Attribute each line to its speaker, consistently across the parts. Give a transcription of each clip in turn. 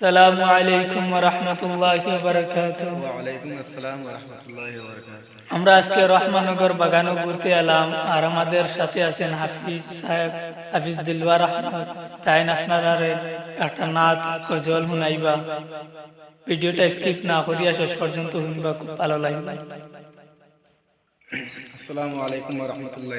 Speaker 1: সালামু আলাইকুম রহমতুল্লাহ বারকাত
Speaker 2: ওয়ালাইকুম আসসালাম রহমতুল্লাহ বরকাত
Speaker 1: আমরা আজকে রহমানগর বাগানো ঘুরতে এলাম আর আমাদের সাথে আছেন হাফিজ সাহেব হাফিজ দিলবার আহমদ তাই আপনারা একটা নাচ গজল শুনাইবা ভিডিওটা স্কিপ না করিয়া শেষ পর্যন্ত শুনবা খুব ভালো লাগবে।
Speaker 2: আসসালামু আলাইকুম রহমতুল্লাহ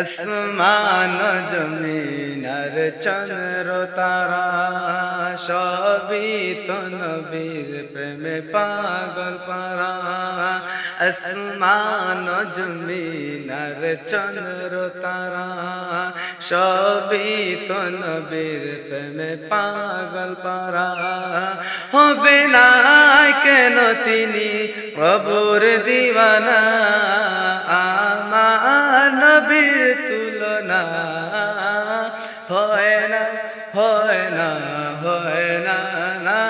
Speaker 2: আসমান জমিনার চন্দ্র তারা, সবই তো নবীর প্রেমে পাগল পারা। আসমান জমিনার চন্দ্র তারা, সবই তো নবীর প্রেমে পাগল পারা। হবে না কেন তিনি প্রভুর দিওয়ানা? নবীর তুলনা। হয় না হয় না হয় না না।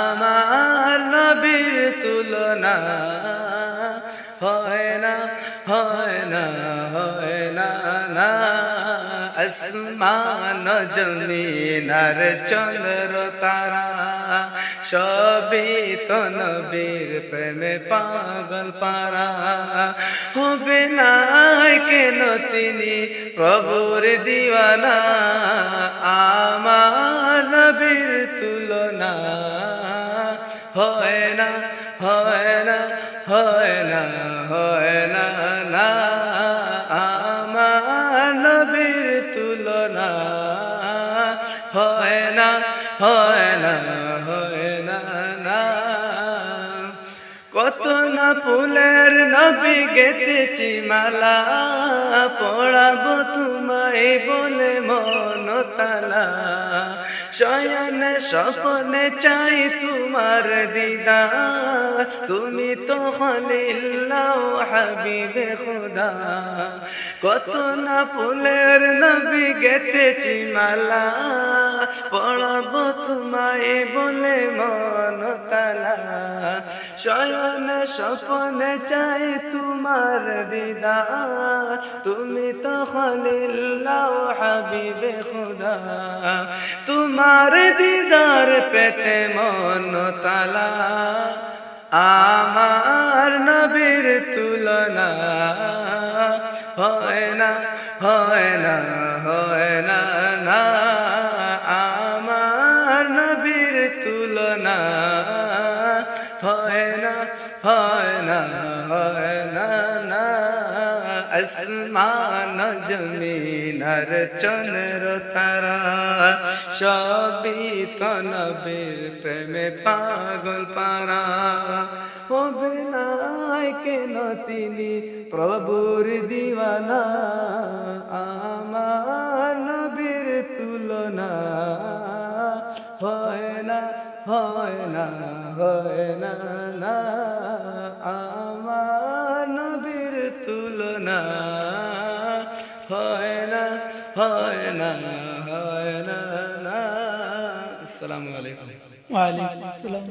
Speaker 2: আমার নবীর তুলনা। হয় না হয় না হয় না না। আসমান জমিনার চন্দ্র তারা। সবই তো নবীর প্রেমে পাগল পারা হবে না কেন তিনি প্রভুর দিওয়ানা? আমার নবীর তুলনা। হয় না হয় না হয় না হয় না না। আমার নবীর তুলনা। হয় না হয় না। না ফুলের নবী গেতেছি মালা, পড়াবো তোমায় বলে মন তালা শয়নে স্বপ্নে চাই তোমার দিদা তুমি তো খলিল্লাহ হাবিবে খুদা। কত না ফুলের নবী গেতেছি মালা, পড়াবো তোমায় বলে মন শয়নে স্বপ্নে চাই তোমার দিদা তুমি তো খলিল্লাহ হাবিবে খুদা। তোমার দিদার পেতে মন তালা। আমার নবীর তুলনা। হয় না হয় না হয় না না। হয় না হয় না আসমান জমিনার চন্দ্র তারা সবই তো নবীর প্রেমে পাগল পারা। হবে না কেন তিনি প্রভুর দিওয়ানা? আমার হয় না হয় না না। আমার নবীর তুলনা হয় না হয় না হয় না না। আসসালামু আলাইকুম।
Speaker 1: ওয়ালাইকুম আসসালাম।